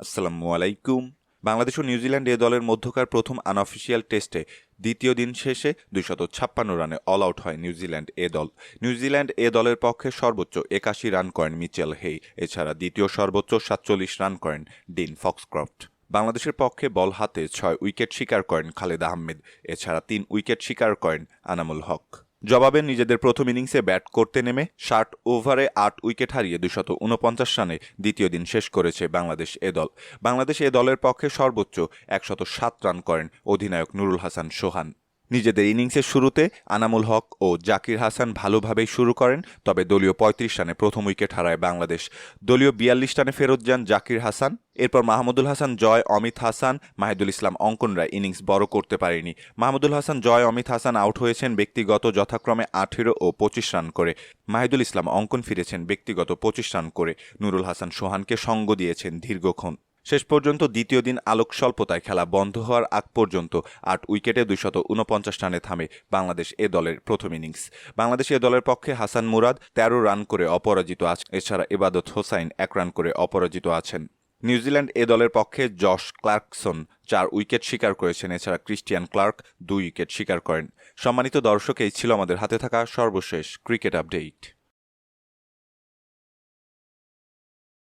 আসসালামু আলাইকুম। বাংলাদেশ ও নিউজিল্যান্ড এ দলের মধ্যকার প্রথম আনঅফিসিয়াল টেস্টে দ্বিতীয় দিন শেষে দুইশত ছাপ্পান্ন রানে অল আউট হয় নিউজিল্যান্ড এ দল। নিউজিল্যান্ড এ দলের পক্ষে সর্বোচ্চ একাশি রান করেন মিচেল হেই, এছাড়া দ্বিতীয় সর্বোচ্চ সাতচল্লিশ রান করেন ডিন ফক্সক্রফট। বাংলাদেশের পক্ষে বল হাতে ছয় উইকেট শিকার করেন খালেদ আহমেদ, এছাড়া তিন উইকেট শিকার করেন আনামুল হক। জবাবে নিজেদের প্রথম ইনিংসে ব্যাট করতে নেমে ষাট ওভারে আট উইকেট হারিয়ে দুশত উনপঞ্চাশ রানে দ্বিতীয় দিন শেষ করেছে বাংলাদেশ এ দল। বাংলাদেশ এ দলের পক্ষে সর্বোচ্চ একশত সাত রান করেন অধিনায়ক নুরুল হাসান সোহান। নিজেদের ইনিংসের শুরুতে আনামুল হক ও জাকির হাসান ভালোভাবেই শুরু করেন, তবে দলীয় পঁয়ত্রিশ রানে প্রথম উইকেট হারায় বাংলাদেশ। দলীয় বিয়াল্লিশ রানে ফেরত যান জাকির হাসান। এরপর মাহমুদুল হাসান, জয়, অমিত হাসান, মাহিদুল ইসলাম অঙ্কনরা ইনিংস বড় করতে পারেনি। মাহমুদুল হাসান, জয়, অমিত হাসান আউট হয়েছেন ব্যক্তিগত যথাক্রমে আঠেরো ও পঁচিশ রান করে। মাহিদুল ইসলাম অঙ্কন ফিরেছেন ব্যক্তিগত পঁচিশ রান করে। নুরুল হাসান সোহানকে সঙ্গ দিয়েছেন দীর্ঘক্ষণ। শেষ পর্যন্ত দ্বিতীয় দিন আলোক স্বল্পতায় খেলা বন্ধ হওয়ার আগ পর্যন্ত আট উইকেটে দুইশত উনপঞ্চাশ রানে থামে বাংলাদেশ এ দলের প্রথম ইনিংস। বাংলাদেশ এ দলের পক্ষে হাসান মুরাদ তেরো রান করে অপরাজিত আছে এছাড়া ইবাদত হোসাইন এক রান করে অপরাজিত আছেন। নিউজিল্যান্ড এ দলের পক্ষে জশ ক্লার্কসন চার উইকেট শিকার করেছেন। এছাড়া ক্রিস্টিয়ান ক্লার্ক দুই উইকেট শিকার করেন। সম্মানিত দর্শক, এই ছিল আমাদের হাতে থাকা সর্বশেষ ক্রিকেট আপডেট।